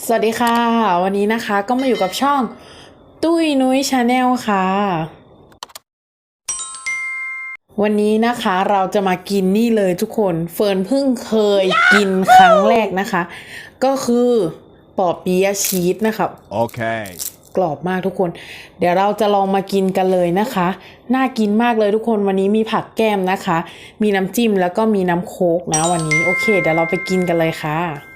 สวัสดีค่ะ วันนี้นะคะก็มาอยู่กับช่อง ตุ้ยนุ้ยชาแนลค่ะ วันนี้นะคะเราจะมากินนี่เลยทุกคนเฟิร์นเพิ่งเคยกินครั้งแรกนะคะ ก็คือปอเปี๊ยะชีสนะคะ Okay. กรอบมากทุกคน เดี๋ยวเราจะลองมากินกันเลยนะคะ น่ากินมากเลยทุกคนวันนี้มีผักแก้มนะคะ มีน้ำจิ้มแล้วก็มีน้ำโค้กนะวันนี้โอเค เดี๋ยวเราไปกินกันเลยค่ะ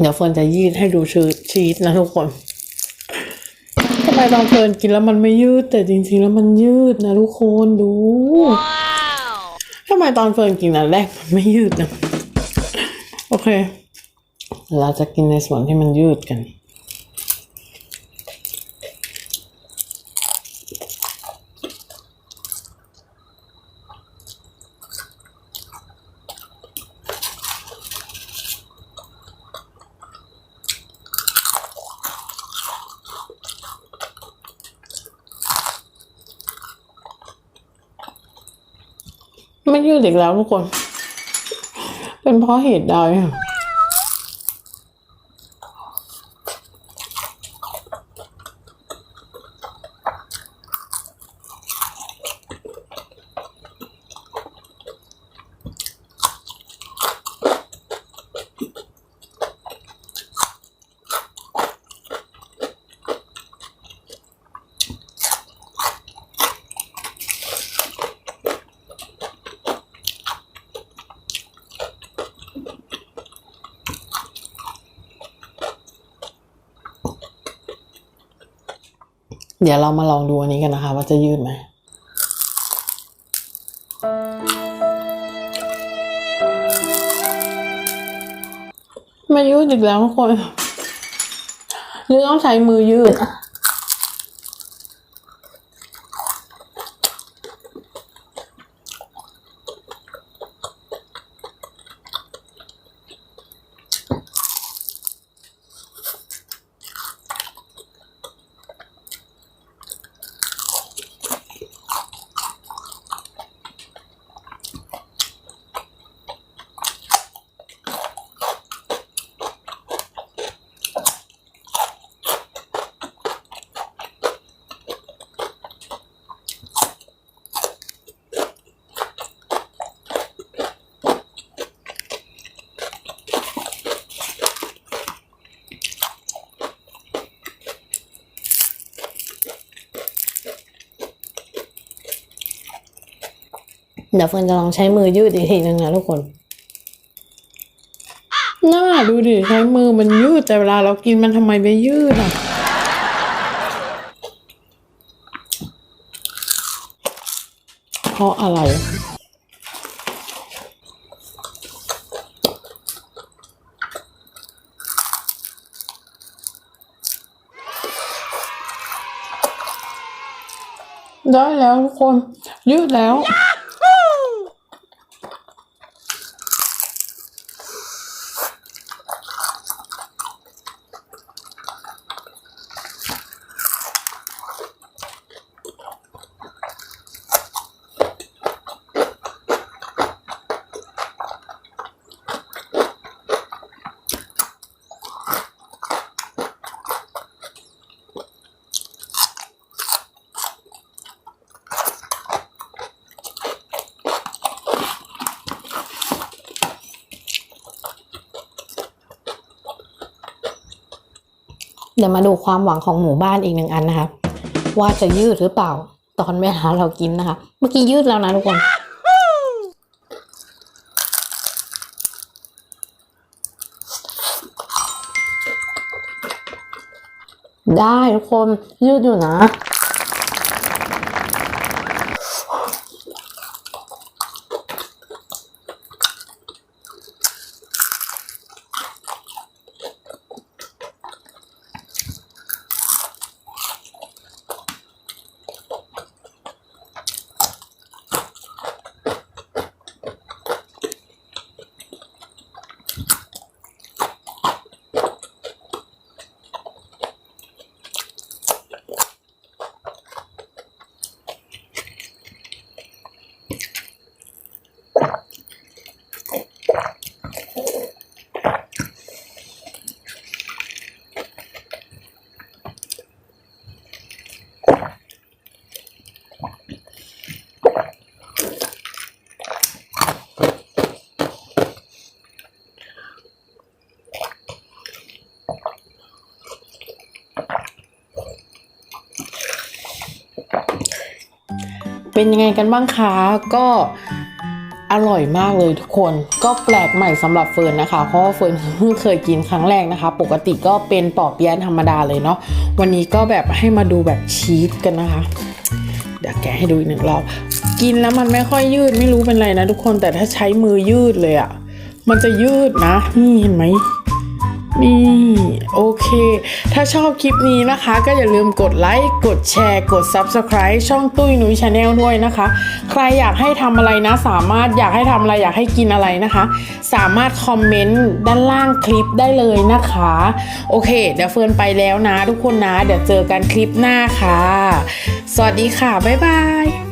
เดี๋ยวเฟิร์นจะยืดให้ดูชีสชีสนะทุกคนทำไมตอนเฟิร์นกินแล้วมันไม่ยืด แต่จริงๆแล้วมันยืดนะทุกคนดูทำไมตอนเฟิร์นกินอันแรกมันไม่ยืดนะ โอเค เราจะกินในส่วนที่มันยืดกัน ไม่ยืดอีกแล้วทุกคน เป็นเพราะเหตุใดอะ เดี๋ยวเรามาลองดูอันนี้กันนะคะ ว่าจะยืดไหมไม่ยืดอีกแล้วทุกคนหรือต้องใช้มือยืด เดี๋ยวเฟิร์นจะลองใช้มือยืดอีกทีนึงนะทุกคนน่าดูดิ ใช้มือมันยืดแต่เวลาเรากินมันทำไมไม่ยืดอะเพราะอะไร ได้แล้วทุกคน ยืดแล้ว เดี๋ยวมาดูความหวังของหมู่บ้านอีกหนึ่งอันนะคะ ว่าจะยืดหรือเปล่า ตอนเวลาเรากินนะคะ เมื่อกี้ยืดแล้วนะทุกคน ได้ทุกคนยืดอยู่นะ เป็นยังไงกันบ้างคะ ก็อร่อยมากเลยทุกคน ก็แปลกใหม่สำหรับเฟิร์นนะคะ เพราะเฟิร์นเพิ่งเคยกินครั้งแรกนะคะ ปกติก็เป็นปอเปี๊ยะธรรมดาเลยเนาะ วันนี้ก็แบบให้มาดูแบบชีสกันนะคะ เดี๋ยวแกะให้ดูอีกหนึ่งรอบ กินแล้วมันไม่ค่อยยืดไม่รู้เป็นไรนะทุกคน แต่ถ้าใช้มือยืดเลยอะ่ะ มันจะยืดนะ นี่เห็นไหม นี่โอเค ถ้าชอบคลิปนี้นะคะ ก็อย่าลืมกดไลค์ กดแชร์ กด Subscribe ช่องตุ้ยนุ้ยชาแนลด้วยนะคะ ใครอยากให้ทำอะไรนะ สามารถอยากให้ทำอะไรอยากให้กินอะไรนะคะ สามารถคอมเมนต์ด้านล่างคลิปได้เลยนะคะ โอเค เดี๋ยวเฟิร์นไปแล้วนะ ทุกคนนะ เดี๋ยวเจอกันคลิปหน้าค่ะ สวัสดีค่ะ บ๊ายบาย